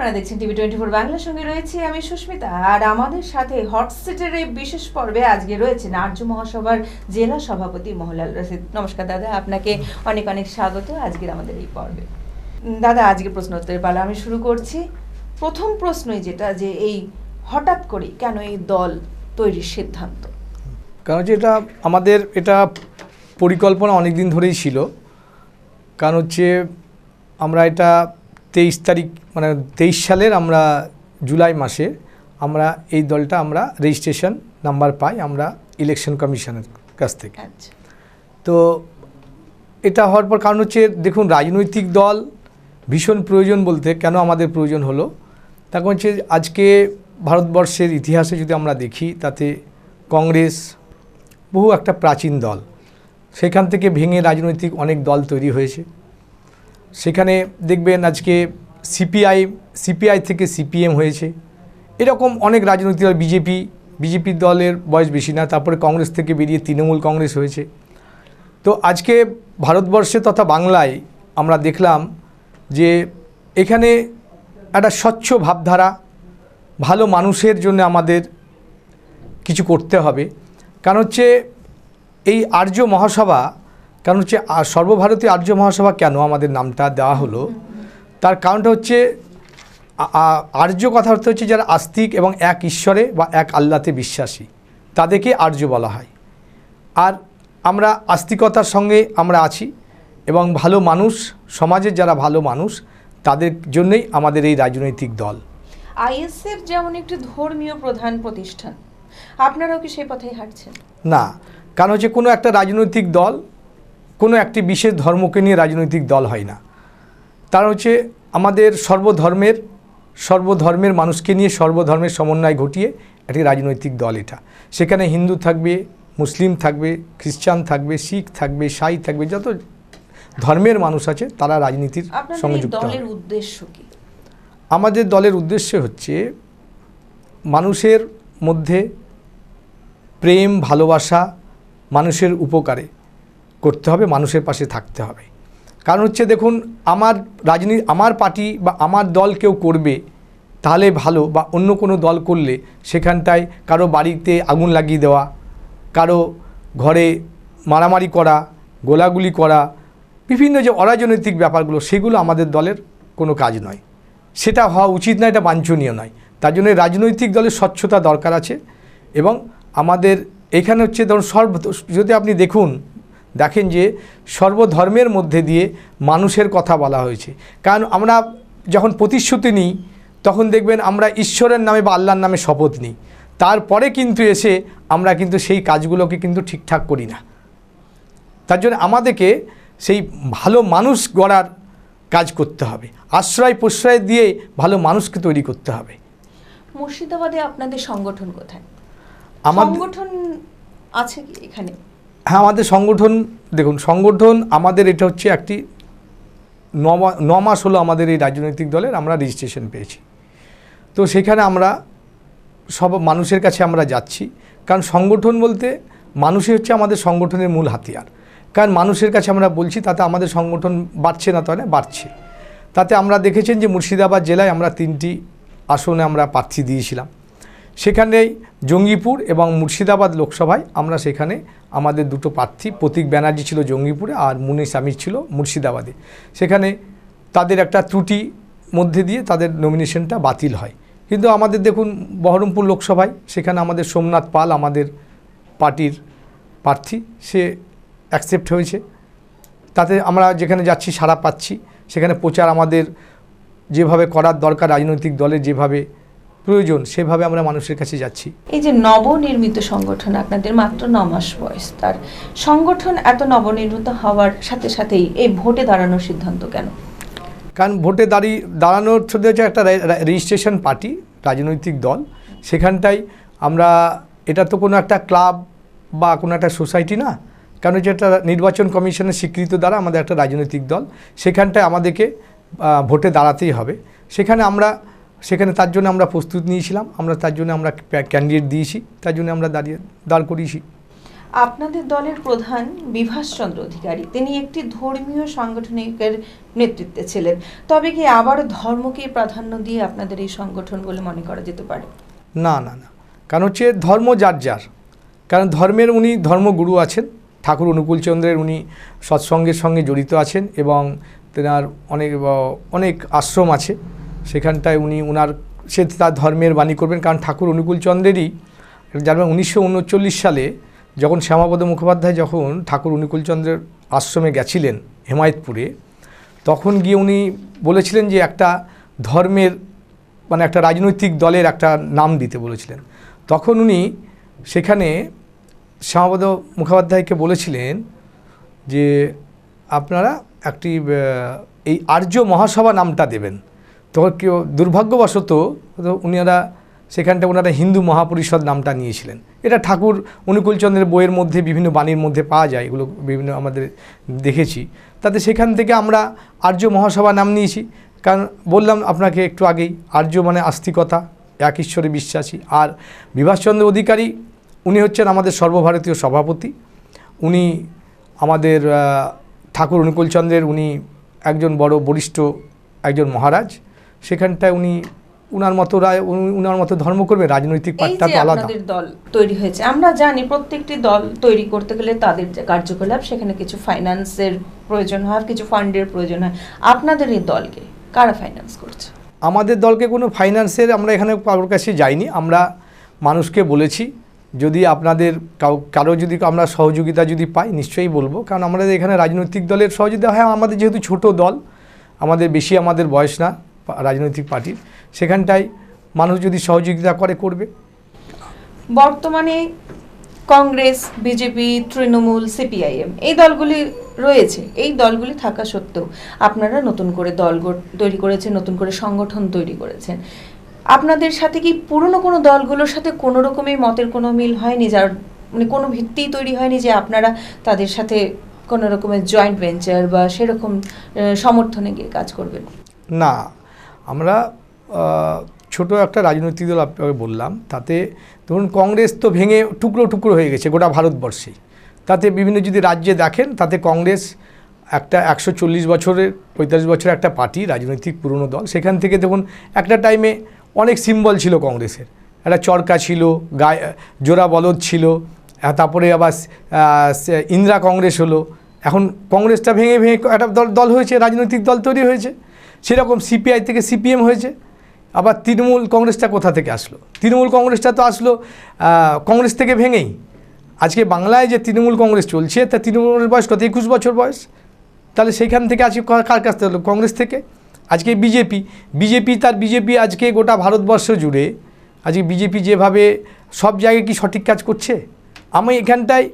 আপনারা দেখছেন TV twenty four বাংলার সঙ্গে রয়েছে আমি সুস্মিতা। আর আমাদের সাথে হট সিটের এই বিশেষ পর্বে আজকে রয়েছেন আর্য মহাসভার জেলা সভাপতি মহলাল রশিদ। নমস্কার দাদা, আপনাকে অনেক অনেক স্বাগত আজকের আমাদের এই পর্বে। দাদা, আজকে প্রশ্ন উত্তরের পালা আমি শুরু করছি। প্রথম প্রশ্নই যেটা যে এই হঠাৎ করে কেন এই দল তৈরির সিদ্ধান্ত? কারণ হচ্ছে এটা আমাদের এটা পরিকল্পনা অনেক দিন ধরেই ছিল। কারণ হচ্ছে আমরা এটা তেইশ তারিখ মানে তেইশ সালের আমরা জুলাই মাসে আমরা এই দলটা আমরা রেজিস্ট্রেশন নাম্বার পাই আমরা ইলেকশন কমিশনের কাছ থেকে। আচ্ছা। তো এটা হওয়ার পর কারণ হচ্ছে দেখুন রাজনৈতিক দল ভীষণ প্রয়োজন বলতে কেন আমাদের প্রয়োজন হলো? তার কারণ হচ্ছে আজকে ভারতবর্ষের ইতিহাসে যদি আমরা দেখি তাতে কংগ্রেস বহু একটা প্রাচীন দল। সেখান থেকে ভেঙে রাজনৈতিক অনেক দল তৈরি হয়েছে। সেখানে দেখবেন আজকে সিপিআই সিপিআই থেকে সিপিএম হয়েছে। এরকম অনেক রাজনৈতিক দল বিজেপি বিজেপি দলের বয়স বেশি না, তারপরে কংগ্রেস থেকে বেরিয়ে তৃণমূল কংগ্রেস হয়েছে। তো আজকে ভারতবর্ষে তথা বাংলায় আমরা দেখলাম যে এখানে একটা স্বচ্ছ ভাবধারা, ভালো মানুষের জন্য আমাদের কিছু করতে হবে। কারণ হচ্ছে এই আর্য মহাসভা কারণ হচ্ছে সর্বভারতীয় আর্য মহাসভা কেন আমাদের নামটা দেওয়া হলো? তার কারণটা হচ্ছে আর্য কথা অর্থ হচ্ছে যারা আস্তিক এবং এক ঈশ্বরে বা এক আল্লাতে বিশ্বাসী তাদেরকে আর্য বলা হয়। আর আমরা আস্তিকতার সঙ্গে আমরা আছি এবং ভালো মানুষ সমাজের যারা ভালো মানুষ তাদের জন্যই আমাদের এই রাজনৈতিক দল। আইএসএফ যেমন একটি ধর্মীয় প্রধান প্রতিষ্ঠান আপনারাও কি সেই পথেই হাঁটছেন? না কারণ হচ্ছে কোনো একটা রাজনৈতিক দল কোনো একটি বিশেষ ধর্মকে নিয়ে রাজনৈতিক দল হয় না। তার হচ্ছে আমাদের সর্বধর্মের সর্বধর্মের মানুষকে নিয়ে সর্বধর্মের সমন্বয় ঘটিয়ে একটি রাজনৈতিক দল এটা। সেখানে হিন্দু থাকবে মুসলিম থাকবে খ্রিস্টান থাকবে শিখ থাকবে সাই থাকবে যত ধর্মের মানুষ আছে তারা রাজনীতির সঙ্গে যুক্ত উদ্দেশ্য কি? আমাদের দলের উদ্দেশ্য হচ্ছে মানুষের মধ্যে প্রেম ভালোবাসা মানুষের উপকারে। করতে হবে, মানুষের পাশে থাকতে হবে। কারণ হচ্ছে দেখুন, আমার রাজনীতি আমার পার্টি বা আমার দল কেউ করবে, তাহলে ভালো, বা অন্য কোনো দল করলে সেখানটায় কারও বাড়িতে আগুন লাগিয়ে দেওয়া, কারও ঘরে মারামারি করা, গোলাগুলি করা, বিভিন্ন যে অরাজনৈতিক ব্যাপারগুলো, সেগুলো আমাদের দলের কোনো কাজ নয়। সেটা হওয়া উচিত না এটা বাঞ্ছনীয় নয়। তার জন্য রাজনৈতিক দলের স্বচ্ছতা দরকার আছে এবং আমাদের এখানে হচ্ছে ধরুন সর্ব, যদি আপনি দেখুন দেখেন যে সর্বধর্মের মধ্যে দিয়ে মানুষের কথা বলা হয়েছে। কারণ আমরা যখন প্রতিশ্রুতি নিই তখন দেখবেন আমরা ঈশ্বরের নামে বা আল্লাহর নামে শপথ নিই। তারপরে কিন্তু এসে আমরা কিন্তু সেই কাজগুলোকে কিন্তু ঠিকঠাক করি না। তার জন্য আমাদেরকে সেই ভালো মানুষ গড়ার কাজ করতে হবে। আশ্রয় প্রশ্রয় দিয়ে ভালো মানুষকে তৈরি করতে হবে। মুর্শিদাবাদে আপনাদের সংগঠন কোথায়? আমাদের সংগঠন আছে কি এখানে? হ্যাঁ আমাদের সংগঠন, দেখুন, সংগঠন আমাদের এটা হচ্ছে একটি ন মাস হলো আমাদের এই রাজনৈতিক দলের আমরা রেজিস্ট্রেশন পেয়েছি। তো সেখানে আমরা সব মানুষের কাছে আমরা যাচ্ছি। কারণ সংগঠন বলতে মানুষই হচ্ছে আমাদের সংগঠনের মূল হাতিয়ার। কারণ মানুষের কাছে আমরা বলছি, তাতে আমাদের সংগঠন বাড়ছে না তাহলে বাড়ছে। তাতে আমরা দেখেছেন যে মুর্শিদাবাদ জেলায় আমরা তিনটি আসনে আমরা প্রার্থী দিয়েছিলাম। সেখানেই জঙ্গিপুর এবং মুর্শিদাবাদ লোকসভায় আমরা সেখানে আমাদের দুটো প্রার্থী, প্রতীক ব্যানার্জি ছিল জঙ্গিপুরে আর মুনিশ আমির ছিল মুর্শিদাবাদে। সেখানে তাদের একটা ত্রুটি মধ্যে দিয়ে তাদের নমিনেশনটা বাতিল হয়। কিন্তু আমাদের দেখুন, বহরমপুর লোকসভায় সেখানে আমাদের সোমনাথ পাল আমাদের পার্টির প্রার্থী, সে অ্যাকসেপ্ট হয়েছে। তাতে আমরা যেখানে যাচ্ছি সাড়া পাচ্ছি। সেখানে প্রচার আমাদের যেভাবে করার দরকার, রাজনৈতিক দলের যেভাবে প্রয়োজন সেভাবে আমরা মানুষের কাছে যাচ্ছি। এই যে নবনির্মিত সংগঠন আপনাদের মাত্র ন মাস বয়স তার সংগঠন এত নবনির্মিত হওয়ার সাথে সাথেই এই ভোটে দাঁড়ানোর সিদ্ধান্ত কেন? কারণ ভোটে দাঁড়িয়ে দাঁড়ানোর হচ্ছে একটা রেজিস্ট্রেশন পার্টি রাজনৈতিক দল। সেখানটাই আমরা এটা তো কোনো একটা ক্লাব বা কোনো একটা সোসাইটি না। কারণ হচ্ছে একটা নির্বাচন কমিশনের স্বীকৃত দ্বারা আমাদের একটা রাজনৈতিক দল। সেখানটায় আমাদেরকে ভোটে দাঁড়াতেই হবে। সেখানে আমরা সেখানে তার জন্য আমরা প্রস্তুত নিয়েছিলাম আমরা তার জন্য আমরা ক্যান্ডিডেট দিয়েছি তার জন্য আমরা দাঁড়িয়ে দাঁড় করিয়েছি। আপনাদের দলের প্রধান বিভাসচন্দ্র অধিকারী তিনি একটি ধর্মীয় সাংগঠনিকের নেতৃত্বে ছিলেন। তবে কি আবার ধর্মকে প্রাধান্য দিয়ে আপনাদের এই সংগঠন বলে মনে করা যেতে পারে? না না না। কারণ হচ্ছে ধর্ম যার যার। কারণ ধর্মের উনি ধর্মগুরু আছেন ঠাকুর অনুকূলচন্দ্রের উনি সৎসঙ্গের সঙ্গে জড়িত আছেন এবং তেনার অনেক অনেক আশ্রম আছে। সেখানটায় উনি ওনার সে তার ধর্মের বাণী করবেন, কারণ ঠাকুর অনুকূলচন্দ্রেরই জানবেন উনিশশো উনচল্লিশ সালে যখন শ্যামাপদ মুখোপাধ্যায় যখন ঠাকুর অনুকূলচন্দ্রের আশ্রমে গেছিলেন হেমায়তপুরে, তখন গিয়ে উনি বলেছিলেন যে একটা ধর্মের মানে একটা রাজনৈতিক দলের একটা নাম দিতে বলেছিলেন। তখন উনি সেখানে শ্যামাপদ মুখোপাধ্যায়কে বলেছিলেন যে আপনারা একটি এই আর্য মহাসভা নামটা দেবেন। তখন কেউ দুর্ভাগ্যবশত উনারা সেখানটা ওনারা হিন্দু মহাপরিষদ নামটা নিয়েছিলেন। এটা ঠাকুর অনুকূলচন্দ্রের বইয়ের মধ্যে, বিভিন্ন বাণীর মধ্যে পাওয়া যায়, এগুলো বিভিন্ন আমাদের দেখেছি। তাতে সেখান থেকে আমরা আর্য মহাসভা নাম নিয়েছি। কারণ বললাম আপনাকে একটু আগেই, আর্য মানে আস্তিকতা, এক ঈশ্বরে বিশ্বাসী। আর বিভাসচন্দ্র অধিকারী, উনি হচ্ছেন আমাদের সর্বভারতীয় সভাপতি। উনি আমাদের ঠাকুর অনুকূলচন্দ্রের, উনি একজন বড় বরিষ্ঠ একজন মহারাজ। সেখানটায় উনি উনার মতো রায় উনি- উনার মতো ধর্ম করবে রাজনৈতিক পার্টটা তো আলাদা। দল তৈরি হয়েছে আমরা জানি প্রত্যেকটি দল তৈরি করতে গেলে তাদের যে কার্যকলাপ সেখানে কিছু ফাইন্যান্সের প্রয়োজন হয় কিছু ফান্ডের প্রয়োজন হয়। আপনাদের এই দলকে কারা ফাইন্যান্স করছে? আমাদের দলকে কোনো ফাইন্যান্সের আমরা এখানে কারোর কাছে যাইনি। আমরা মানুষকে বলেছি যদি আপনাদের কাউ কারও যদি আমরা সহযোগিতা যদি পাই নিশ্চয়ই বলব। কারণ আমাদের এখানে রাজনৈতিক দলের সহযোগিতা হয় আমাদের যেহেতু ছোট দল আমাদের বেশি আমাদের বয়স না। রাজনৈতিক পার্টির সেখানটায় মানুষ যদি সহযোগিতা করে করবে। বর্তমানে কংগ্রেস বিজেপি তৃণমূল সিপিআইএম এই দলগুলি রয়েছে। এই দলগুলি থাকা সত্ত্বেও আপনারা নতুন করে দল তৈরি করেছেন নতুন করে সংগঠন তৈরি করেছেন। আপনাদের সাথে কি পুরনো কোনো দলগুলোর সাথে কোনো রকমের মতের কোনো মিল হয়নি যার মানে কোনো ভিত্তি তৈরি হয়নি যে আপনারা তাদের সাথে কোনো রকমের জয়েন্ট ভেঞ্চার বা সেরকম সমর্থনে গিয়ে কাজ করবেন? না আমরা ছোট একটা রাজনৈতিক দল আপনাকে বললাম, তাতে ধরুন কংগ্রেস তো ভেঙে টুকরো টুকরো হয়ে গেছে গোটা ভারতবর্ষেই। তাতে বিভিন্ন যদি রাজ্যে দেখেন, তাতে কংগ্রেস একটা একশো চল্লিশ বছরের, পঁয়তাল্লিশ বছরের একটা পার্টি, রাজনৈতিক পুরনো দল। সেখান থেকে দেখুন একটা টাইমে অনেক সিম্বল ছিল কংগ্রেসের। একটা চরকা ছিল, গায়ে, জোড়া বলদ ছিল তারপরে আবার ইন্দিরা কংগ্রেস হলো। এখন কংগ্রেসটা ভেঙে ভেঙে একটা দল দল হয়েছে, রাজনৈতিক দল তৈরি হয়েছে। সেরকম সিপিআই থেকে সিপিএম হয়েছে। আবার তৃণমূল কংগ্রেসটা কোথা থেকে আসলো? তৃণমূল কংগ্রেসটা তো আসলো কংগ্রেস থেকে ভেঙেই। আজকে বাংলায় যে তৃণমূল কংগ্রেস চলছে, তা তৃণমূলের বয়স কত? একুশ বছর বয়স। তাহলে সেইখান থেকে আজকে কার কাছ থেকে? হলো কংগ্রেস থেকে। আজকে বিজেপি। বিজেপি তার বিজেপি আজকে গোটা ভারতবর্ষ জুড়ে, আজকে বিজেপি যেভাবে সব জায়গায় কি সঠিক কাজ করছে? আমি এখানটায়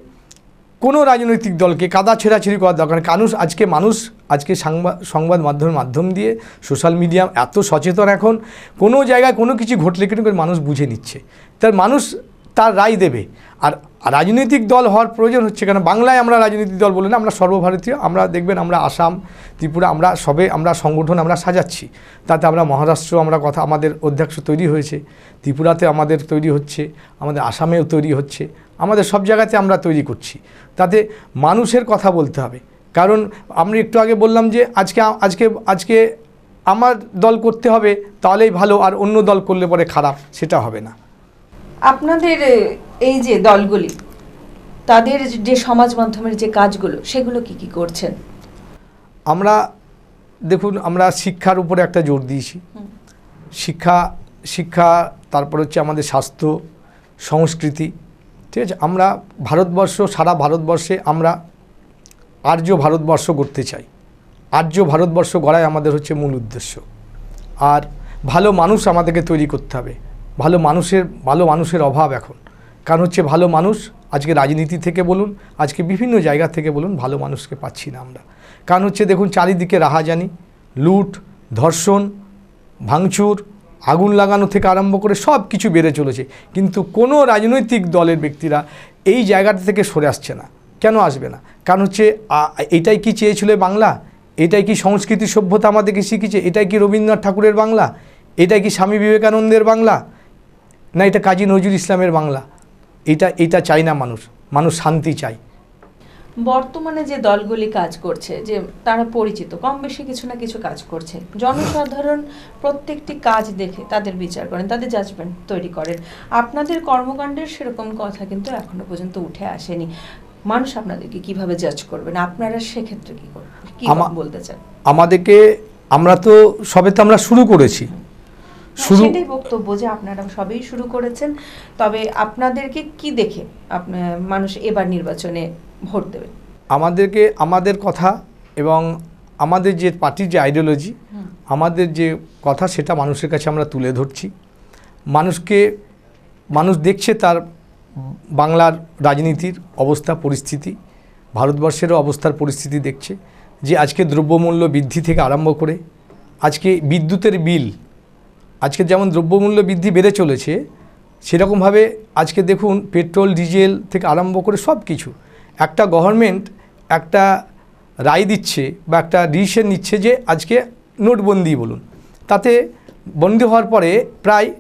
কোনো রাজনৈতিক দলকে কাদা ছেঁড়াছেড়ি করার দরকার কানুষ আজকে মানুষ, আজকে সাংবাদ সংবাদ মাধ্যমের মাধ্যম দিয়ে, সোশ্যাল মিডিয়া এত সচেতন এখন, কোনো জায়গায় কোনো কিছু ঘটলে কিন্তু মানুষ বুঝে নিচ্ছে। তার মানুষ তার রায় দেবে। আর রাজনৈতিক দল হওয়ার প্রয়োজন হচ্ছে কেন? বাংলায় আমরা রাজনৈতিক দল বলে না, আমরা সর্বভারতীয়। আমরা দেখবেন আমরা আসাম, ত্রিপুরা, আমরা সবে আমরা সংগঠন আমরা সাজাচ্ছি। তাতে আমরা মহারাষ্ট্র আমরা কথা, আমাদের অধ্যক্ষ তৈরি হয়েছে। ত্রিপুরাতে আমাদের তৈরি হচ্ছে, আমাদের আসামেও তৈরি হচ্ছে, আমাদের সব জায়গাতে আমরা তৈরি করছি। তাতে মানুষের কথা বলতে হবে। কারণ আমরা একটু আগে বললাম যে আজকে আজকে আজকে আমার দল করতে হবে, তাহলেই ভালো, আর অন্য দল করলে পরে খারাপ, সেটা হবে না। আপনাদের এই যে দলগুলি তাদের যে সমাজ মাধ্যমের যে কাজগুলো সেগুলো কি কি করছেন? আমরা দেখুন আমরা শিক্ষার উপরে একটা জোর দিয়েছি। শিক্ষা শিক্ষা তারপর হচ্ছে আমাদের স্বাস্থ্য সংস্কৃতি ঠিক আছে? আমরা ভারতবর্ষ সারা ভারতবর্ষে আমরা আর্য ভারতবর্ষ করতে চাই। আর্য ভারতবর্ষ গড়াই আমাদের হচ্ছে মূল উদ্দেশ্য। আর ভালো মানুষ আমাদেরকে তৈরি করতে হবে। ভালো মানুষের ভালো মানুষের অভাব এখন। কারণ হচ্ছে ভালো মানুষ, আজকে রাজনীতি থেকে বলুন, আজকে বিভিন্ন জায়গা থেকে বলুন, ভালো মানুষকে পাচ্ছি না আমরা। কারণ হচ্ছে দেখুন, চারিদিকে রাহাজানি, লুট, ধর্ষণ, ভাঙচুর, আগুন লাগানো থেকে আরম্ভ করে সব কিছু বেড়ে চলেছে। কিন্তু কোনো রাজনৈতিক দলের ব্যক্তিরা এই জায়গাটা থেকে সরে আসছে না। কেন আসবে না? কারণ হচ্ছে এটাই কি চেয়েছিল বাংলা? এটাই কি সংস্কৃতি সভ্যতা আমাদেরকে শিখিয়েছে? এটাই কি রবীন্দ্রনাথ ঠাকুরের বাংলা? এটাই কি স্বামী বিবেকানন্দের বাংলা? না এটা কাজী নজরুল ইসলামের বাংলা। এটা এটা চাই না মানুষ। মানুষ শান্তি চায়। বর্তমানে যে দলগুলি কাজ করছে যে তারা পরিচিত কম বেশি কিছু না কিছু কাজ করছে জনসাধারণ প্রত্যেকটি কাজ দেখে তাদের বিচার করেন তাদের জাজমেন্ট তৈরি করেন। আপনাদের কর্মকাণ্ডের সেরকম কথা কিন্তু এখনও পর্যন্ত উঠে আসেনি। মানুষ আপনাদেরকে কীভাবে জাজ করবেন আপনারা সেক্ষেত্রে কি করবেন কি বলতে চান? আমাদেরকে আমরা তো সবে তো আমরা শুরু করেছি। শুরু সেটাই বক্তব্য যে আপনারা সবেই শুরু করেছেন। তবে আপনাদেরকে কি দেখে মানুষ এবার নির্বাচনে ভোট দেবে? আমাদেরকে আমাদের কথা এবং আমাদের যে পার্টির যে আইডিওলজি আমাদের যে কথা সেটা মানুষের কাছে আমরা তুলে ধরছি। মানুষকে মানুষ দেখছে তার বাংলার রাজনীতির অবস্থা পরিস্থিতি ভারতবর্ষেরও অবস্থার পরিস্থিতি দেখছে যে আজকে দ্রব্যমূল্য বৃদ্ধি থেকে আরম্ভ করে আজকে বিদ্যুতের বিল আজকে যেমন দ্রব্যমূল্য বৃদ্ধি বেড়ে চলেছে, সেরকমভাবে আজকে দেখুন পেট্রোল, ডিজেল থেকে আরম্ভ করে সব কিছু একটা গভর্নমেন্ট একটা রায় দিচ্ছে বা একটা ডিসিশন নিচ্ছে যে আজকে নোটবন্দি বলুন। তাতে বন্দি হওয়ার পরে প্রায়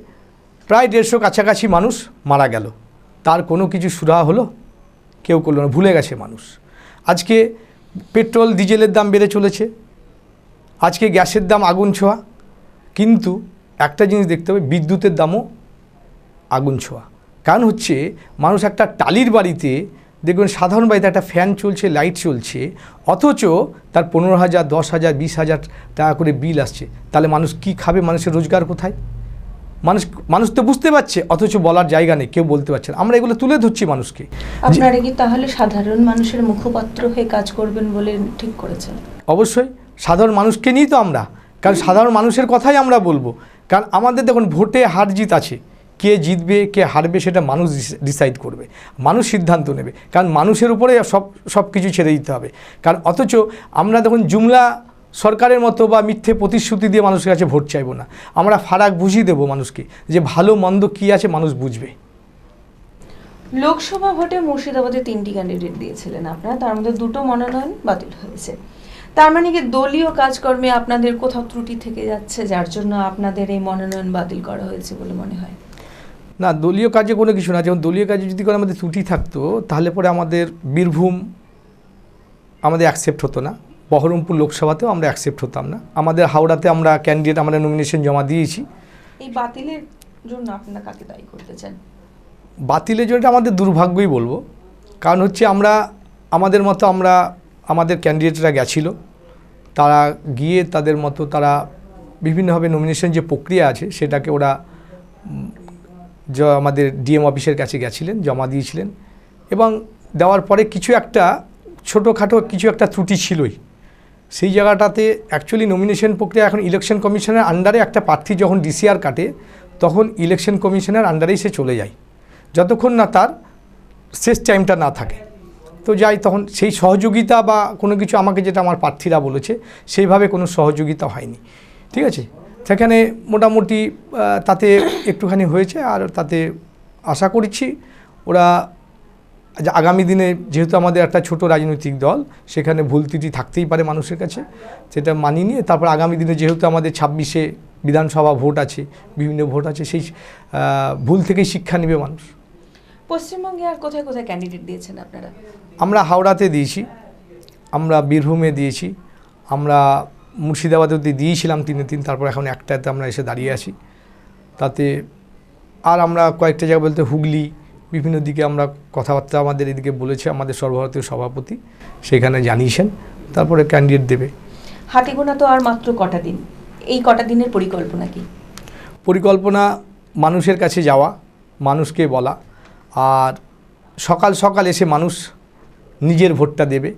প্রায় দেড়শো কাছাকাছি মানুষ মারা গেল। তার কোনো কিছু সুরাহা হলো? কেউ করল না, ভুলে গেছে মানুষ। আজকে পেট্রোল, ডিজেলের দাম বেড়ে চলেছে। আজকে গ্যাসের দাম আগুন ছোঁয়া। কিন্তু একটা জিনিস দেখতে হবে বিদ্যুতের দামও আগুন ছোঁয়া। কারণ হচ্ছে মানুষ একটা টালির বাড়িতে দেখবেন সাধারণ বাড়িতে একটা ফ্যান চলছে লাইট চলছে অথচ তার পনেরো হাজার দশ হাজার বিশ হাজার টাকা করে বিল আসছে। তাহলে মানুষ কি খাবে? মানুষের রোজগার কোথায়? মানুষ মানুষ তো বুঝতে পারছে অথচ বলার জায়গা নেই কেউ বলতে পারছে না। আমরা এগুলো তুলে ধরছি মানুষকে। আপনারা কি তাহলে সাধারণ মানুষের মুখপাত্র হয়ে কাজ করবেন বলে ঠিক করেছেন? অবশ্যই সাধারণ মানুষকে নিয়েই তো আমরা। কারণ সাধারণ মানুষের কথাই আমরা বলব। কারণ আমাদের দেখুন ভোটে হার জিত আছে। কে জিতবে, কে হারবে সেটা মানুষ ডিসাইড করবে। মানুষ সিদ্ধান্ত নেবে। কারণ মানুষের উপরে সব সব কিছু ছেড়ে দিতে হবে। কারণ অথচ আমরা দেখুন জুমলা সরকারের মতো বা মিথ্যে প্রতিশ্রুতি দিয়ে মানুষের কাছে ভোট চাইব না। আমরা ফারাক বুঝিয়ে দেবো মানুষকে যে ভালো, মন্দ কী আছে মানুষ বুঝবে। লোকসভা ভোটে মুর্শিদাবাদে তিনটি ক্যান্ডিডেট দিয়েছিলেন আপনারা। তার মধ্যে দুটো মনোনয়ন বাতিল হয়েছে। তার মানে কি দলীয় কাজকর্মে আপনাদের কোথাও ত্রুটি থেকে যাচ্ছে যার জন্য আপনাদের এই মনোনয়ন বাতিল করা হয়েছে বলে মনে হয়? না দলীয় কাজে কোনো কিছু না। যেমন দলীয় কাজে যদি কোনো আমাদের ত্রুটি থাকতো তাহলে পরে আমাদের বীরভূম আমাদের অ্যাকসেপ্ট হতো না। বহরমপুর লোকসভাতেও আমরা অ্যাকসেপ্ট হতাম না। আমাদের হাওড়াতে আমরা ক্যান্ডিডেট আমরা নমিনেশন জমা দিয়েছি। এই বাতিলের জন্য আপনারা কাকে দায়ী করতে চান? বাতিলের জন্য আমাদের দুর্ভাগ্যই বলব। কারণ হচ্ছে আমরা আমাদের মতো আমরা আমাদের ক্যান্ডিডেটরা গেছিল। তারা গিয়ে তাদের মতো তারা বিভিন্নভাবে নমিনেশন যে প্রক্রিয়া আছে, সেটাকে ওরা আমাদের ডিএম অফিসের কাছে গেছিলেন, জমা দিয়েছিলেন। এবং দেওয়ার পরে কিছু একটা, ছোটোখাটো কিছু একটা ত্রুটি ছিলই। সেই জায়গাটাতে অ্যাকচুয়ালি নমিনেশন প্রক্রিয়া এখন ইলেকশন কমিশনের আন্ডারে একটা প্রার্থী যখন ডিসিআর কাটে, তখন ইলেকশন কমিশনের আন্ডারেই সে চলে যায়। যতক্ষণ না তার শেষ টাইমটা না থাকে। তো যাই, তখন সেই সহযোগিতা বা কোনো কিছু আমাকে যেটা আমার প্রার্থীরা বলেছে, সেইভাবে কোনো সহযোগিতা হয়নি। ঠিক আছে? সেখানে মোটামুটি তাতে একটুখানি হয়েছে আর তাতে আশা করছি ওরা আগামী দিনে যেহেতু আমাদের একটা ছোট রাজনৈতিক দল, সেখানে ভুল ত্রুটি থাকতেই পারে মানুষের কাছে, সেটা মানিয়ে নিয়ে তারপর আগামী দিনে যেহেতু আমাদের ছাব্বিশে বিধানসভা ভোট আছে, বিভিন্ন ভোট আছে, সেই ভুল থেকেই শিক্ষা নেবে মানুষ। পশ্চিমবঙ্গে আর কোথায় কোথায় ক্যান্ডিডেট দিয়েছেন আপনারা? আমরা হাওড়াতে দিয়েছি আমরা বীরভূমে দিয়েছি আমরা মুর্শিদাবাদেও দিয়ে দিয়েছিলাম তিনে তিন তারপর এখন একটাতে আমরা এসে দাঁড়িয়ে আছি। তাতে আর আমরা কয়েকটা জায়গা বলতে হুগলি বিভিন্ন দিকে আমরা কথাবার্তা আমাদের এদিকে বলেছে আমাদের সর্বভারতীয় সভাপতি সেখানে জানিয়েছেন তারপরে ক্যান্ডিডেট দেবে। হাতিগোনা তো আর মাত্র কটা দিন। এই কটা দিনের পরিকল্পনা কি? পরিকল্পনা মানুষের কাছে যাওয়া মানুষকে বলা আর সকাল সকাল এসে মানুষ নিজের ভোটটা দেবে।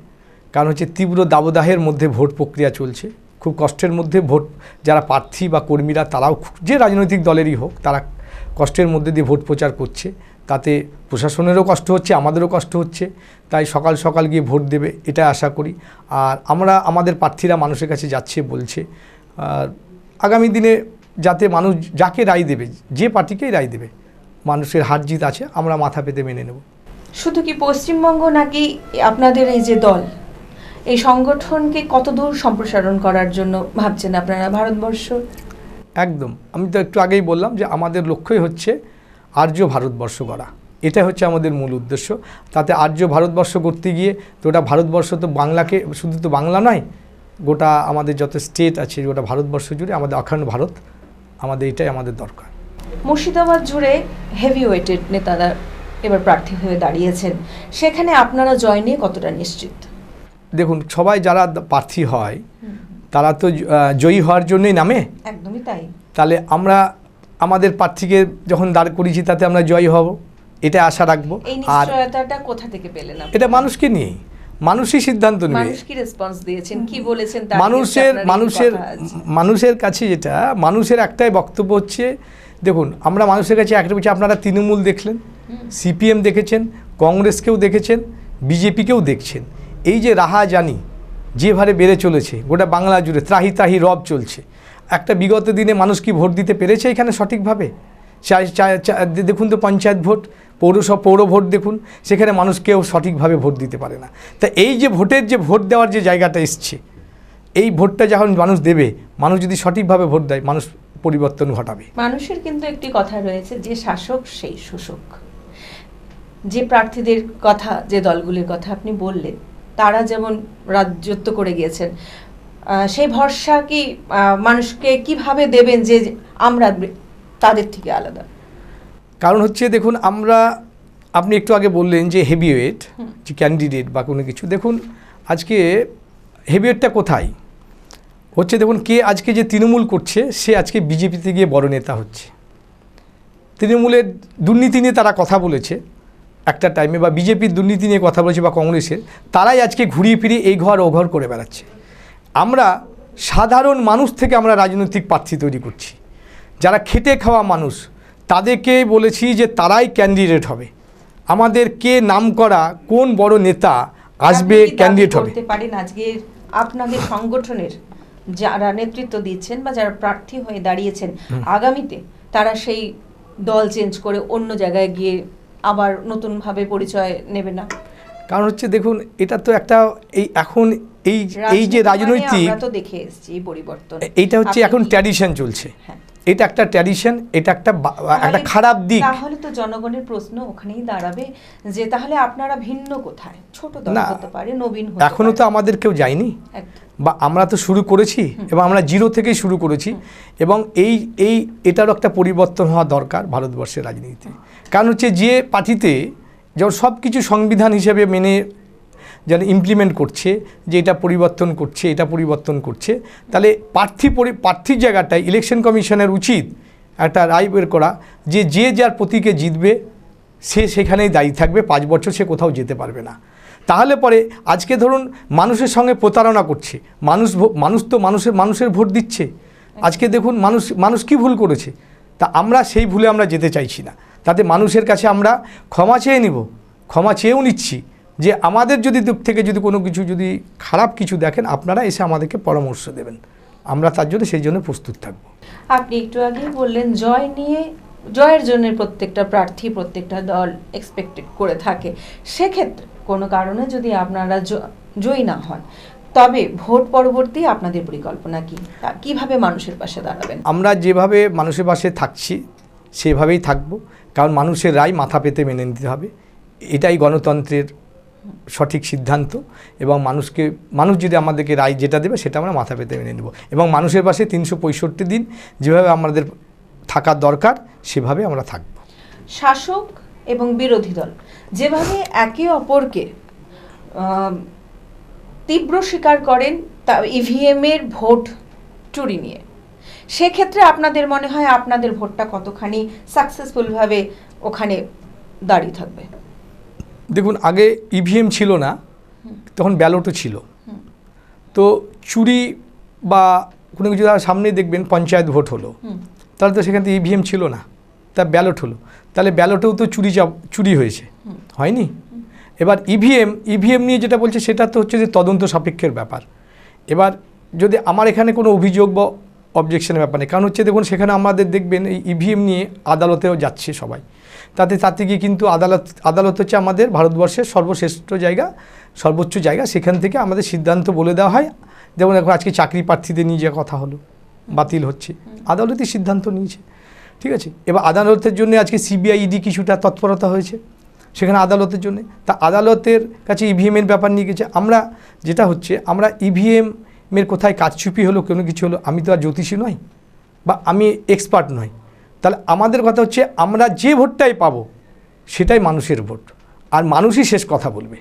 কারণ হচ্ছে তীব্র দাবদাহের মধ্যে ভোট প্রক্রিয়া চলছে। খুব কষ্টের মধ্যে ভোট, যারা প্রার্থী বা কর্মীরা তারাও যে রাজনৈতিক দলেরই হোক, তারা কষ্টের মধ্যে দিয়ে ভোট প্রচার করছে। তাতে প্রশাসনেরও কষ্ট হচ্ছে, আমাদেরও কষ্ট হচ্ছে। তাই সকাল সকাল গিয়ে ভোট দেবে এটা আশা করি। আর আমরা, আমাদের প্রার্থীরা মানুষের কাছে যাচ্ছে বলছে, আর আগামী দিনে যাতে মানুষ, যাকে রায় দেবে, যে পার্টিকেই রায় দেবে মানুষের হার জিত আছে আমরা মাথা পেতে মেনে নেব। শুধু কি পশ্চিমবঙ্গ নাকি আপনাদের এই যে দল এই সংগঠনকে কতদূর সম্প্রসারণ করার জন্য ভাবছেন আপনারা ভারতবর্ষ? একদম। আমি তো একটু আগেই বললাম যে আমাদের লক্ষ্যই হচ্ছে আর্য ভারতবর্ষ করা এটা হচ্ছে আমাদের মূল উদ্দেশ্য। তাতে আর্য ভারতবর্ষ করতে গিয়ে তো ওটা ভারতবর্ষ তো বাংলাকে শুধু তো বাংলা নয় গোটা আমাদের যত স্টেট আছে গোটা ভারতবর্ষ জুড়ে আমাদের অখণ্ড ভারত আমাদের এটাই আমাদের দরকার। মুর্শিদাবাদ জুড়ে হেভি ওয়েটেড নেতারা এবার প্রার্থী হয়ে দাঁড়িয়েছেন। সেখানে আপনারা জয় নিয়ে কতটা নিশ্চিত? দেখুন সবাই যারা প্রার্থী হয় তারা তো জয়ী হওয়ার জন্যই নামে। একদমই তাই। তাহলে আমরা আমাদের প্রার্থীকে যখন দাঁড় করিয়েছি তাতে আমরা জয়ী হব এটা আশা রাখব। আর কোথা থেকে পেলেন? এটা মানুষকে নিয়ে মানুষই সিদ্ধান্ত নেবে। মানুষ কি রেসপন্স দিয়েছেন কি বলেছেন মানুষের মানুষের মানুষের কাছে যেটা মানুষের একটাই বক্তব্য হচ্ছে দেখুন আমরা মানুষের কাছে একটা বলছি আপনারা তৃণমূল দেখলেন সিপিএম দেখেছেন কংগ্রেসকেও দেখেছেন বিজেপিকেও দেখছেন। এই যে রাহা জানি যেভাবে বেড়ে চলেছে গোটা বাংলা জুড়ে ত্রাহি ত্রাহি রব চলছে একটা বিগত দিনে মানুষ কি ভোট দিতে পেরেছে এখানে সঠিকভাবে? দেখুন তো পঞ্চায়েত ভোট পৌরসভা পৌর ভোট দেখুন সেখানে মানুষ কেউ সঠিকভাবে ভোট দিতে পারে না। তা এই যে ভোটের যে ভোট দেওয়ার যে জায়গাটা এসছে এই ভোটটা যখন মানুষ দেবে মানুষ যদি সঠিকভাবে ভোট দেয় মানুষ পরিবর্তন ঘটাবে। মানুষের কিন্তু একটি কথা রয়েছে যে শাসক সেই শোষক। যে প্রার্থীদের কথা যে দলগুলির কথা আপনি বললেন তারা যেমন রাজ্যত্ব করে গিয়েছেন সেই ভরসা কি মানুষকে কীভাবে দেবেন যে আমরা তাদের থেকে আলাদা? কারণ হচ্ছে দেখুন আমরা আপনি একটু আগে বললেন যে হেভিওয়েট যে ক্যান্ডিডেট বা কোনো কিছু। দেখুন আজকে হেভিওয়েটটা কোথায়? হচ্ছে দেখুন কে আজকে যে তৃণমূল করছে সে আজকে বিজেপিতে গিয়ে বড় নেতা হচ্ছে। তৃণমূলের দুর্নীতি নিয়ে তারা কথা বলেছে। একটা টাইমে বা বিজেপির দুর্নীতি নিয়ে কথা বলেছে বা কংগ্রেসের তারাই আজকে ঘুরিয়ে ফিরিয়ে এই ঘর ও ঘর করে বেড়াচ্ছে। আমরা সাধারণ মানুষ থেকে আমরা রাজনৈতিক প্রার্থী তৈরি করছি। যারা খেটে খাওয়া মানুষ তাদেরকে বলেছি যে তারাই ক্যান্ডিডেট হবে। আমাদের কে নাম করা কোন বড় নেতা আসবে ক্যান্ডিডেট হবে? আজকে আপনাদের সংগঠনের? যারা নেতৃত্ব দিচ্ছেন বা যারা প্রার্থী হয়ে দাঁড়িয়েছেন আগামীতে তারা সেই দল চেঞ্জ করে অন্য জায়গায় গিয়ে আবার নতুনভাবে পরিচয় নেবে না। কারণ হচ্ছে দেখুন এটা তো একটা এই এখন এই এই যে মানে রাজনৈতিক আমরা তো দেখে এসেছি পরিবর্তন। এইটা হচ্ছে এখন ট্র্যাডিশন চলছে। হ্যাঁ। এটা একটা ট্র্যাডিশন এটা একটা একটা খারাপ দিক। তাহলে তো জনগণের প্রশ্ন ওখানেই দাঁড়াবে যে তাহলে আপনারা ভিন্ন কোথায়? ছোট দল হতে পারে নবীন হতে এখনও তো আমাদের কেউ যায়নি। বা আমরা তো শুরু করেছি এবং আমরা জিরো থেকেই শুরু করেছি এবং এই এই এটারও একটা পরিবর্তন হওয়া দরকার ভারতবর্ষের রাজনীতিতে। কারণ হচ্ছে যে পার্টিতে যেমন সব কিছু সংবিধান হিসেবে মেনে যেন ইমপ্লিমেন্ট করছে যে এটা পরিবর্তন করছে এটা পরিবর্তন করছে তাহলে প্রার্থী পরি প্রার্থীর জায়গাটায় ইলেকশন কমিশনের উচিত একটা রায় বের করা যে যে যার প্রতীকে জিতবে সে সেখানেই দায়ী থাকবে পাঁচ বছর সে কোথাও যেতে পারবে না। তাহলে পরে আজকে ধরুন মানুষের সঙ্গে প্রতারণা করছে। মানুষ মানুষ তো মানুষের মানুষের ভোট দিচ্ছে। আজকে দেখুন মানুষ মানুষ কি ভুল করেছে? তা আমরা সেই ভুলে আমরা যেতে চাইছি না। তাতে মানুষের কাছে আমরা ক্ষমা চেয়ে নিব ক্ষমা চেয়েও নিচ্ছি যে আমাদের যদি দিক থেকে যদি কোনো কিছু যদি খারাপ কিছু দেখেন আপনারা এসে আমাদেরকে পরামর্শ দেবেন। আমরা তার জন্য সেই জন্য প্রস্তুত থাকব। আপনি একটু আগেই বললেন জয় নিয়ে জয়ের জন্য প্রত্যেকটা প্রার্থী প্রত্যেকটা দল এক্সপেক্টেড করে থাকে। সেক্ষেত্রে কোনো কারণে যদি আপনারা জয়ী না হন তবে ভোট পরবর্তী আপনাদের পরিকল্পনা কি? তা কীভাবে মানুষের পাশে দাঁড়াবেন? আমরা যেভাবে মানুষের পাশে থাকছি সেভাবেই থাকব। কারণ মানুষের রায় মাথা পেতে মেনে নিতে হবে। এটাই গণতন্ত্রের সঠিক সিদ্ধান্ত এবং মানুষকে মানুষ যদি আমাদেরকে রায় যেটা দেবে সেটা আমরা মাথা পেতে মেনে নেব। এবং মানুষের পাশে তিনশো পঁয়ষট্টি দিন যেভাবে আমাদের থাকার দরকার সেভাবে আমরা থাকব। শাসক এবং বিরোধী দল। যেভাবে একে অপরকে তীব্র স্বীকার করেন তা ইভিএমের ভোট চুরি নিয়ে। সেক্ষেত্রে আপনাদের মনে হয় আপনাদের ভোটটা কতখানি সাকসেসফুলভাবে ওখানে দাঁড়িয়ে থাকবে? দেখুন আগে ইভিএম ছিল না তখন ব্যালটও ছিল। তো চুরি বা কোনো কিছু তার সামনেই দেখবেন পঞ্চায়েত ভোট হলো। তাহলে তো সেখান থেকে ইভিএম ছিল না তা ব্যালট হলো। তাহলে ব্যালটেও তো চুরি চুরি হয়েছে। হয়নি? এবার ইভিএম ইভিএম নিয়ে যেটা বলছে সেটা তো হচ্ছে যে তদন্ত সাপেক্ষের ব্যাপার। এবার যদি আমার এখানে কোনো অভিযোগ বা অবজেকশনের ব্যাপার নেই, কারণ হচ্ছে দেখুন, সেখানে আমাদের দেখবেন এই ইভিএম নিয়ে আদালতেও যাচ্ছে সবাই। তাতে তাতে গিয়ে কিন্তু আদালত আদালত হচ্ছে আমাদের ভারতবর্ষের সর্বশ্রেষ্ঠ জায়গা, সর্বোচ্চ জায়গা। সেখান থেকে আমাদের সিদ্ধান্ত বলে দেওয়া হয়। যেমন এখন আজকে চাকরি প্রার্থীদের নিয়ে যে কথা হলো, বাতিল হচ্ছে। আদালতই সিদ্ধান্ত নিয়েছে। ঠিক আছে? এবার আদালতের জন্য আজকে সিবিআই ইডি কিছুটা তৎপরতা হয়েছে। সেখানে আদালতের জন্য। তা আদালতের কাছে ইভিএমের ব্যাপার নিয়ে গেছে। আমরা যেটা হচ্ছে আমরা ইভিএমের কোথায় কারচুপি হলো কোনো কিছু হলো আমি তো আর জ্যোতিষী নই বা আমি এক্সপার্ট নই। তাহলে আমাদের কথা হচ্ছে আমরা যে ভোটটাই পাবো সেটাই মানুষের ভোট। আর মানুষই শেষ কথা বলবে।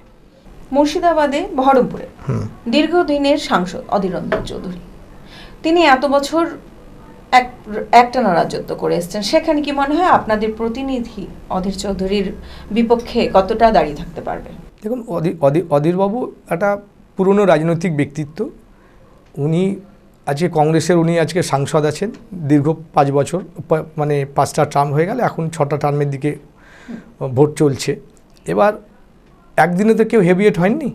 মুর্শিদাবাদে বহরমপুরে দীর্ঘদিনের সাংসদ অধীর রঞ্জন চৌধুরী। তিনি এত বছর এক একটানা রাজত্ব করে এসেছেন। সেখানে কি মনে হয় আপনাদের প্রতিনিধি অধীর চৌধুরীর বিপক্ষে কতটা দাঁড়িয়ে থাকতে পারবে? দেখুন, অধীর অধীর, অধীরবাবু একটা পুরনো রাজনৈতিক ব্যক্তিত্ব। উনি আজকে কংগ্রেসের, উনি আজকে সাংসদ আছেন। দীর্ঘ পাঁচ বছর মানে পাঁচটা টার্ম হয়ে গেলে, এখন ছটা টার্মের দিকে ভোট চলছে। এবার একদিনে তো কেউ হেভিয়েট হয়নি।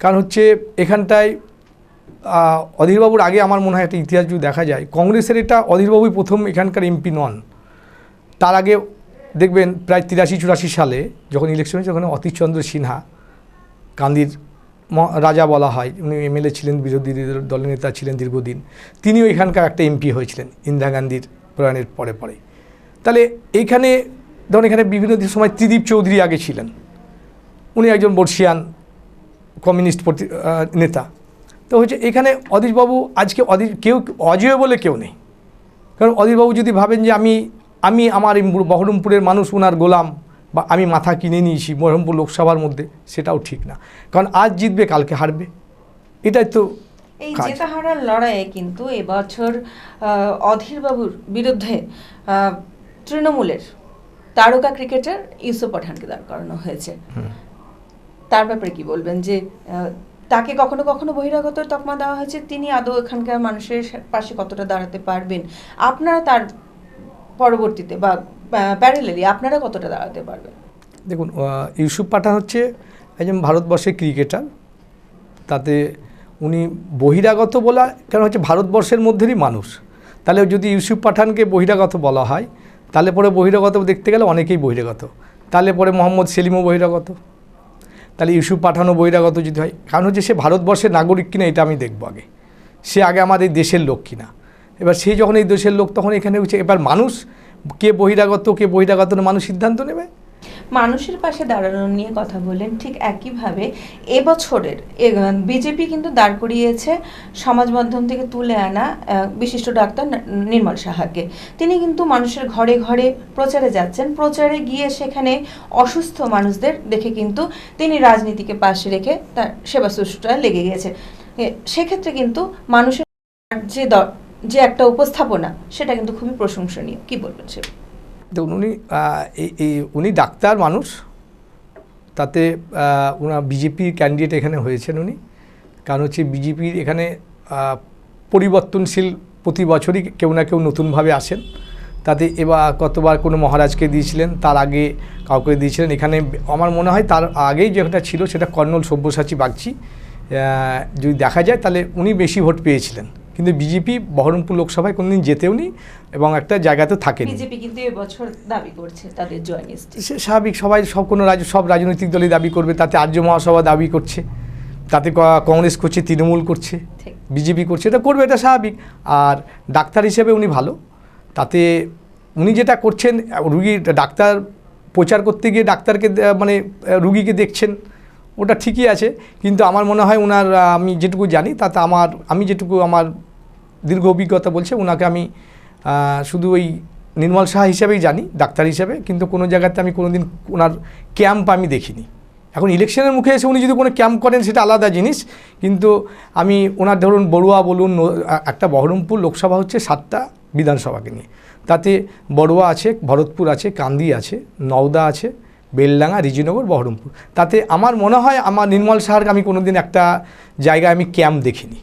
কারণ হচ্ছে এখানটায় অধীরবাবুর আগে আমার মনে হয় একটা ইতিহাস যদি দেখা যায়, কংগ্রেসের এটা অধীরবাবুই প্রথম এখানকার এমপি নন। তার আগে দেখবেন প্রায় তিরাশি, চুরাশি সালে যখন ইলেকশন হয়েছে, ওখানে অতীশচন্দ্র সিনহা কান্দির রাজা বলা হয়। উনি এমএলএ ছিলেন, বিরোধী দলের নেতা ছিলেন দীর্ঘদিন। তিনিও এখানকার একটা এমপি হয়েছিলেন, ইন্দিরা গান্ধীর প্রয়াণের পরে পরে। তাহলে এইখানে ধরুন এখানে বিভিন্ন সময় ত্রিদীপ চৌধুরী আগে ছিলেন। উনি একজন বর্ষিয়ান কমিউনিস্ট নেতা। তো হচ্ছে এখানে অধীরবাবু আজকে অধীর কেউ অজয় বলে কেউ নেই। কারণ অধীরবাবু যদি ভাবেন যে আমি আমি আমার বহরমপুরের মানুষ ওনার গোলাম বা আমি মাথা কিনে নিয়েছি বহরমপুর লোকসভার মধ্যে সেটাও ঠিক না। কারণ আজ জিতবে কালকে হারবে। এটাই তো এই। জেতা হারার লড়াইয়ে কিন্তু এবছর অধীরবাবুর বিরুদ্ধে তৃণমূলের তারকা ক্রিকেটার ইউসুফ পাঠানকে দাঁড় করানো হয়েছে। তার ব্যাপারে কি বলবেন যে তাকে কখনো কখনো বহিরাগত তকমা দেওয়া হয়েছে। তিনি আদৌ এখানকার মানুষের পাশে কতটা দাঁড়াতে পারবেন? আপনারা তার পরবর্তীতে বা প্যারালেলি আপনারা কতটা দাঁড়াতে পারবেন? দেখুন ইউসুফ পাঠান হচ্ছে একজন ভারতবর্ষের ক্রিকেটার। তাতে উনি বহিরাগত বলা, কেন হচ্ছে ভারতবর্ষের মধ্যেরই মানুষ। তাহলে যদি ইউসুফ পাঠানকে বহিরাগত বলা হয়, তাহলে পরে বহিরাগত দেখতে গেলে অনেকেই বহিরাগত। তাহলে পরে মোহাম্মদ সেলিমও বহিরাগত। তাহলে ইস্যু পাঠানো বহিরাগত যদি হয়, কারণ হচ্ছে সে ভারতবর্ষের নাগরিক কিনা এটা আমি দেখব আগে। সে আগে আমাদের দেশের লোক কিনা। এবার সে যখন এই দেশের লোক, তখন এখানে হচ্ছে এবার মানুষ, কে বহিরাগত কে বহিরাগত মানুষ সিদ্ধান্ত নেবে? মানুষের পাশে দাঁড়ানো নিয়ে কথা বললেন ঠিক একইভাবে এবছরের বিজেপি কিন্তু দাঁড় করিয়েছে সমাজ মাধ্যম থেকে তুলে আনা বিশিষ্ট ডাক্তার নির্মল সাহাকে। তিনি কিন্তু মানুষের ঘরে ঘরে প্রচারে যাচ্ছেন। প্রচারে গিয়ে সেখানে অসুস্থ মানুষদের দেখে কিন্তু তিনি রাজনীতিকে পাশে রেখে তার সেবা শুশ্রূষা লেগে এ, সেক্ষেত্রে কিন্তু মানুষের যে যে একটা উপস্থাপনা সেটা কিন্তু খুবই প্রশংসনীয়। কি বলবেন সে দেখুন উনি উনি ডাক্তার মানুষ। তাতে ওনার বিজেপির ক্যান্ডিডেট এখানে হয়েছেন উনি। কারণ হচ্ছে বিজেপির এখানে পরিবর্তনশীল প্রতি বছরই কেউ না কেউ নতুনভাবে আসেন। তাতে এবার কতবার কোনো মহারাজকে দিয়েছিলেন, তার আগে কাউকে দিয়েছিলেন। এখানে আমার মনে হয় তার আগেই যেটা ছিল, সেটা কর্নল সব্যসাচী বাগচি। যদি দেখা যায় তাহলে উনি বেশি ভোট পেয়েছিলেন। কিন্তু বিজেপি বহরমপুর লোকসভায় কোনোদিন যেতেও নি এবং একটা জায়গাতে থাকেনি। বিজেপি কিন্তু এবছর দাবি করছে তাদের সে স্বাভাবিক সবাই সব কোনো রাজ্য সব রাজনৈতিক দলই দাবি করবে তাতে আর্য মহাসভা দাবি করছে তাতে কংগ্রেস করছে তৃণমূল করছে বিজেপি করছে এটা করবে এটা স্বাভাবিক। আর ডাক্তার হিসেবে উনি ভালো তাতে উনি যেটা করছেন রুগী ডাক্তার প্রচার করতে গিয়ে ডাক্তারকে মানে রুগীকে দেখছেন ওটা ঠিকই আছে কিন্তু আমার মনে হয় ওনার আমি যেটুকু জানি তাতে আমার আমি যেটুকু আমার দীর্ঘ অভিজ্ঞতা বলছে ওনাকে আমি শুধু ওই নির্মল সাহা হিসেবেই জানি, ডাক্তার হিসেবে, কিন্তু কোনো জায়গাতে আমি কোনোদিন ওনার ক্যাম্প আমি দেখিনি। এখন ইলেকশনের মুখে এসে উনি যদি কোনো ক্যাম্প করেন, সেটা আলাদা জিনিস, কিন্তু আমি ওনার ধরুন বড়ুয়া বলুন একটা বহরমপুর লোকসভা হচ্ছে সাতটা বিধানসভাকে নিয়ে। তাতে বড়ুয়া আছে, ভরতপুর আছে, কান্দি আছে, নওদা আছে, বেলডাঙ্গা, রিজিনগর, বহরমপুর। তাতে আমার মনে হয়, আমার নির্মল সাহারকে আমি কোনোদিন একটা জায়গায় আমি ক্যাম্প দেখিনি।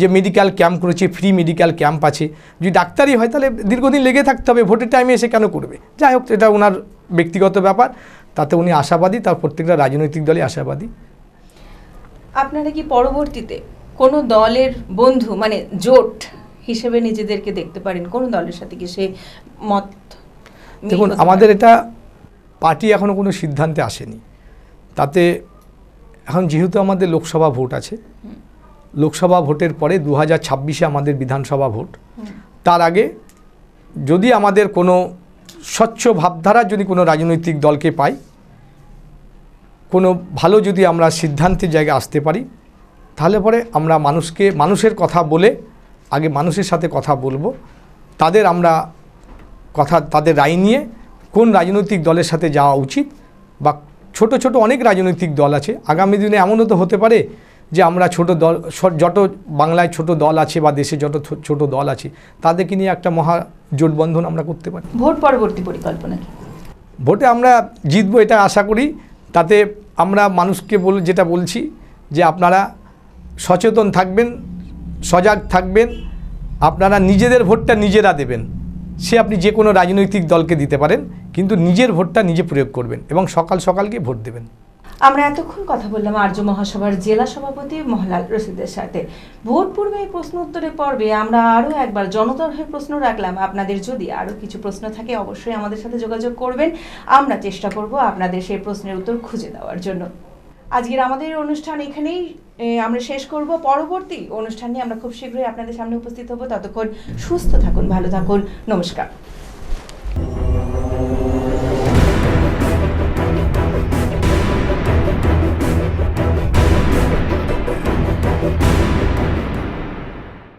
যে মেডিকেল ক্যাম্প করেছে ফ্রি মেডিকেল ক্যাম্প আছে। যদি ডাক্তারই হয় তাহলে দীর্ঘদিন লেগে থাকতে হবে ভোটের টাইমে এসে কেন করবে? যাই হোক এটা ওনার ব্যক্তিগত ব্যাপার। তাতে উনি আশাবাদী তার প্রত্যেকটা রাজনৈতিক দলই আশাবাদী। আপনারা কি পরবর্তীতে কোনো দলের বন্ধু মানে জোট হিসেবে নিজেদেরকে দেখতে পারেন? কোন দলের সাথে কি সে মত দেখুন আমাদের এটা পার্টি এখনও কোনো সিদ্ধান্তে আসেনি। তাতে এখন যেহেতু আমাদের লোকসভা ভোট আছে। লোকসভা ভোটের পরে দু হাজার আমাদের বিধানসভা ভোট। তার আগে যদি আমাদের কোনো স্বচ্ছ ভাবধারা যদি কোনো রাজনৈতিক দলকে পাই, কোনো ভালো যদি আমরা সিদ্ধান্তের জায়গায় আসতে পারি, তাহলে পরে আমরা মানুষকে, মানুষের কথা বলে, আগে মানুষের সাথে কথা বলব। তাদের আমরা কথা, তাদের রায় নিয়ে কোন রাজনৈতিক দলের সাথে যাওয়া উচিত বা ছোট ছোট অনেক রাজনৈতিক দল আছে। আগামী দিনে এমনও তো হতে পারে যে আমরা ছোট দল যত বাংলায় ছোট দল আছে বা দেশে যত ছোট দল আছে তাদেরকে নিয়ে একটা মহা জোটবন্ধন আমরা করতে পারি। ভোট পরবর্তী পরিকল্পনা কি? ভোটে আমরা জিতবো এটা আশা করি। তাতে আমরা মানুষকে বল যেটা বলছি যে আপনারা সচেতন থাকবেন সজাগ থাকবেন আপনারা নিজেদের ভোটটা নিজেরা দেবেন। সে আপনি যে কোনো রাজনৈতিক দলকে দিতে পারেন কিন্তু নিজের ভোটটা নিজে প্রয়োগ করবেন এবং সকাল সকালকে ভোট দেবেন। আমরা এতক্ষণ কথা বললাম আর্য মহাসভার জেলা সভাপতি মহলাল রশিদের সাথে। ভোট পূর্বে এই প্রশ্ন উত্তরের পর্বে আমরা আরও একবার জনতার হয়ে প্রশ্ন রাখলাম। আপনাদের যদি আরও কিছু প্রশ্ন থাকে অবশ্যই আমাদের সাথে যোগাযোগ করবেন। আমরা চেষ্টা করব আপনাদের সেই প্রশ্নের উত্তর খুঁজে দেওয়ার জন্য। আজকের আমাদের অনুষ্ঠান এখানেই আমরা শেষ করব। পরবর্তী অনুষ্ঠান নিয়ে আমরা খুব শীঘ্রই আপনাদের সামনে উপস্থিত হব। ততক্ষণ সুস্থ থাকুন, ভালো থাকুন। নমস্কার।